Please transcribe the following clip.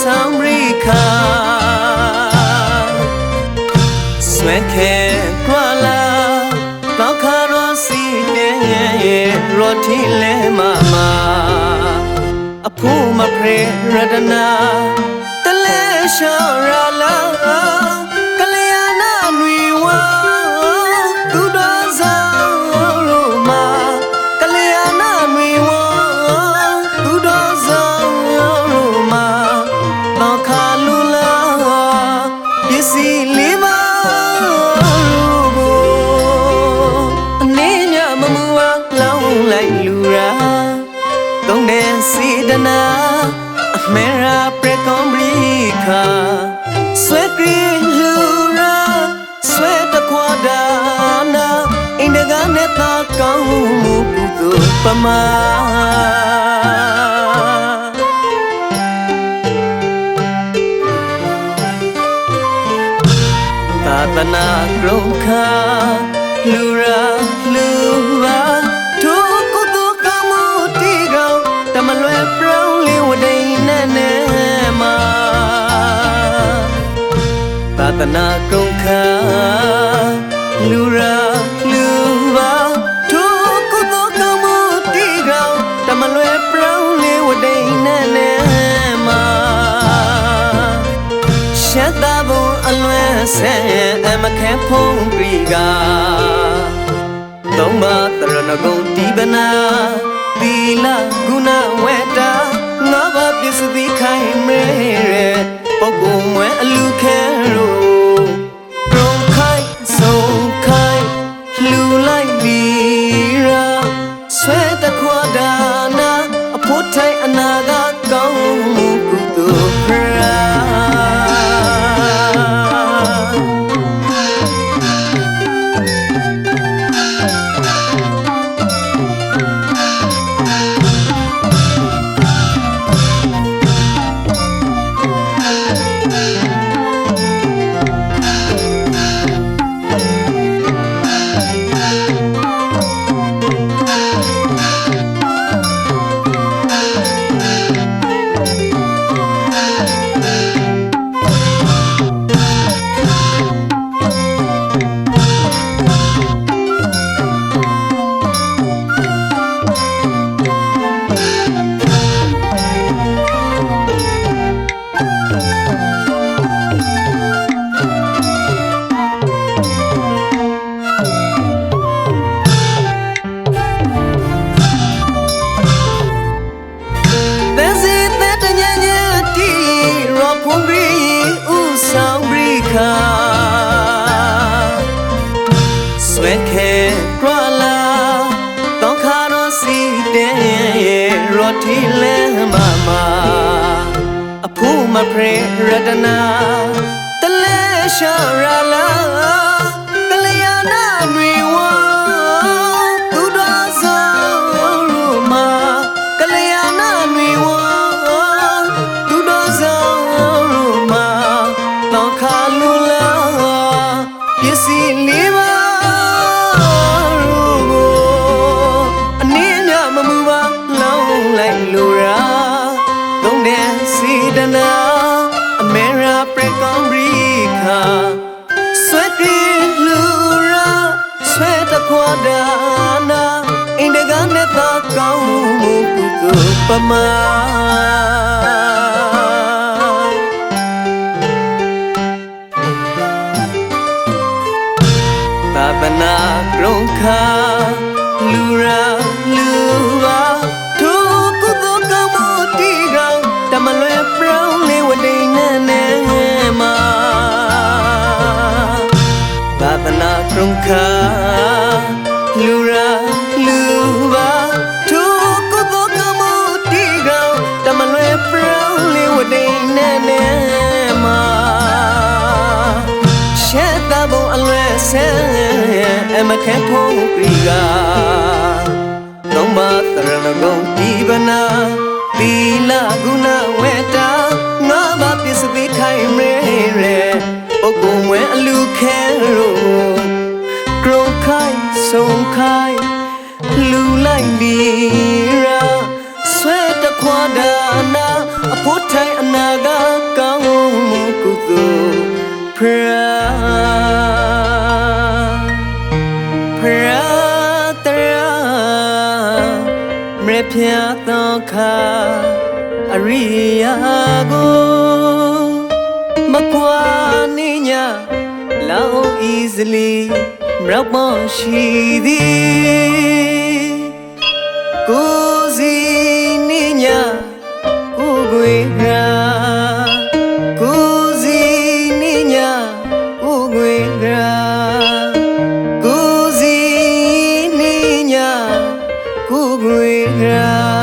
ဆောင်ရိခါဆွဲခဲကွာလာတော့ခါတော့စီတဲ့ရော်ထီလဲမမအဖိုးမဖရေရတနာတလဲရှောရာလာ ခါဆွဲကရီလူရာဆွဲတခွာဒါနာအင်းဒကနဲ့သာကောင်းမှုကုသိုလ်ပမာသာသနာကရုံခါ သာသနာကရုံခါလူရာလူပါသူကုသကမှုတီကောင်တမလွယ်ပြောင်းလေးဝဒိန်နဲ့နဲ့မှာရှက်တာဘုံအလွဲဆဲအမခဲဖုံးပြီးကသုံးပါတရဏဂုံဒီပနာသီလဂုဏဝေတာငါးပါးပြည့်စုံပြီးခိုင်မဲရဲပုဂ္ဂိုလ်မွဲအလူခဲရိုးရုံ ဆွဲခဲကွာလာတောင်းခါတော့စီတဲ့ရော်ထီလဲမမအဖိုးမဖရေရတနာတလဲရှာရာလာ သုံးတဲ့စီဒနာအမေရာပရကွန်ဘရီခါဆွဲကရီလူရာဆွဲတခွာဒါနာအင်းဒကနဲ့သာကောင်းမှုကုသိုလ်ပမာ လူရာလူပါသူကုသိုလ်ကောင်းမှုတီကောင်တမလွယ်ပြောင်းလေးဝဒိန်နဲ့နဲ့မှာရှက်တာဘုံအလွဲဆဲအမခဲဖုံးပရီကသုံးပါတရဏဂုံဒီပနာသီလဂုဏဝေတာငါးပါးပြည့်စုံပြီးခိုင်ရဲရဲပုဂ္ဂိုလ်မွဲအလူခဲရိုးကရုံ ခိုင်ဆုံးခိုင်လူလိုက်လီရာဆွဲတခွာဒါနာအဖို့ထိုင်အနာကကောင်းမှုကုသိုလ်ဖရာဖရာတရာမြပြသောခါအရိယာကိုမကွာနေညာလော easily မြောက်ပေါ်ရှိသည်ကိုစီနေညာကိုကွေရာကိုစီနေညာကိုကွေရာကိုစီနေညာကိုကွေရာ